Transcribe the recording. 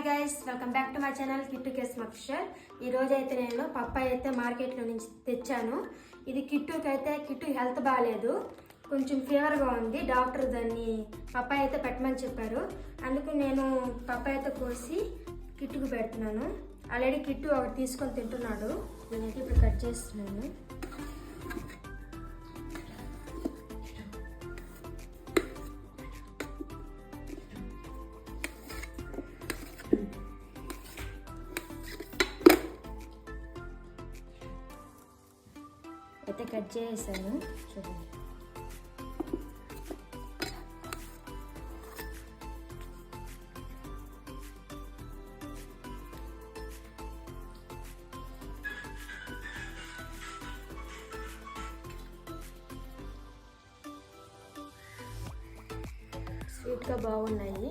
Hi guys welcome back to my channel Kittu case మక్షర్ ఈరోజు అయితే నేను పప్పాయి అయితే మార్కెట్లో నుంచి తెచ్చాను. ఇది కిట్టుకి అయితే కిట్టు హెల్త్ బాగాలేదు కొంచెం ఫీవర్గా ఉంది. డాక్టర్ దాన్ని పప్పాయి అయితే పెట్టమని చెప్పారు. అందుకు నేను పప్పాయి అయితే కోసి కిట్టుకు పెడుతున్నాను. ఆల్రెడీ కిట్టు ఒకటి తీసుకొని తింటున్నాడు. నేనైతే ఇప్పుడు కట్ చేస్తున్నాను. అయితే కట్ చేసాను చూడండి. స్వీట్గా బాగున్నాయి.